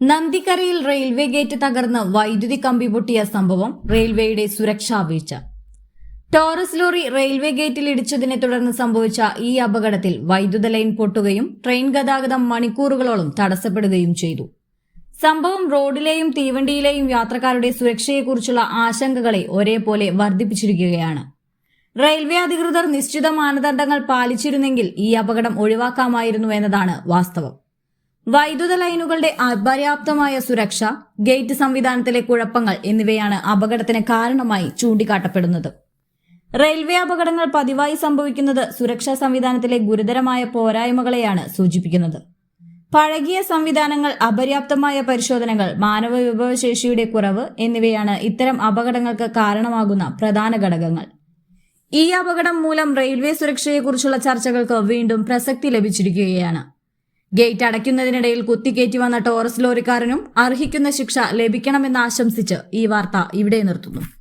നന്ദിക്കരയിൽ railway gate തകർന്ന് വൈദ്യുതി കമ്പി പൊട്ടിയ സംഭവം റെയിൽവേയുടെ സുരക്ഷാ വീഴ്ച. ടോറസ് ലോറി റെയിൽവേ ഗേറ്റിൽ ഇടിച്ചതിനെ തുടർന്ന് സംഭവിച്ച ഈ അപകടത്തിൽ വൈദ്യുത ലൈൻ പൊട്ടുകയും ട്രെയിൻ ഗതാഗതം മണിക്കൂറുകളോളം തടസ്സപ്പെടുകയും ചെയ്തു. സംഭവം റോഡിലെയും തീവണ്ടിയിലെയും യാത്രക്കാരുടെ സുരക്ഷയെക്കുറിച്ചുള്ള ആശങ്കകളെ ഒരേപോലെ വർദ്ധിപ്പിച്ചിരിക്കുകയാണ്. റെയിൽവേ അധികൃതർ നിശ്ചിത മാനദണ്ഡങ്ങൾ പാലിച്ചിരുന്നെങ്കിൽ ഈ അപകടം ഒഴിവാക്കാമായിരുന്നു എന്നതാണ് വാസ്തവം. വൈദ്യുത ലൈനുകളുടെ അപര്യാപ്തമായ സുരക്ഷ ഗേറ്റ് സംവിധാനത്തിലെ കുഴപ്പങ്ങൾ എന്നിവയാണ് അപകടത്തിന് കാരണമായി ചൂണ്ടിക്കാട്ടപ്പെടുന്നത്. റെയിൽവേ അപകടങ്ങൾ പതിവായി സംഭവിക്കുന്നത് സുരക്ഷാ സംവിധാനത്തിലെ ഗുരുതരമായ പോരായ്മകളെയാണ് സൂചിപ്പിക്കുന്നത്. പഴകിയ സംവിധാനങ്ങൾ അപര്യാപ്തമായ പരിശോധനകൾ മാനവ വിഭവശേഷിയുടെ കുറവ് എന്നിവയാണ് ഇത്തരം അപകടങ്ങൾക്ക് കാരണമാകുന്ന പ്രധാന ഘടകങ്ങൾ. ഈ അപകടം മൂലം റെയിൽവേ സുരക്ഷയെക്കുറിച്ചുള്ള ചർച്ചകൾക്ക് വീണ്ടും പ്രസക്തി ലഭിച്ചിരിക്കുകയാണ്. ഗേറ്റ് അടയ്ക്കുന്നതിനിടയിൽ കുത്തിക്കയറ്റി വന്ന ടോറസ് ലോറിക്കാരനും അർഹിക്കുന്ന ശിക്ഷ ലഭിക്കണമെന്ന് ആശംസിച്ച് ഈ വാർത്ത ഇവിടെ നിർത്തുന്നു.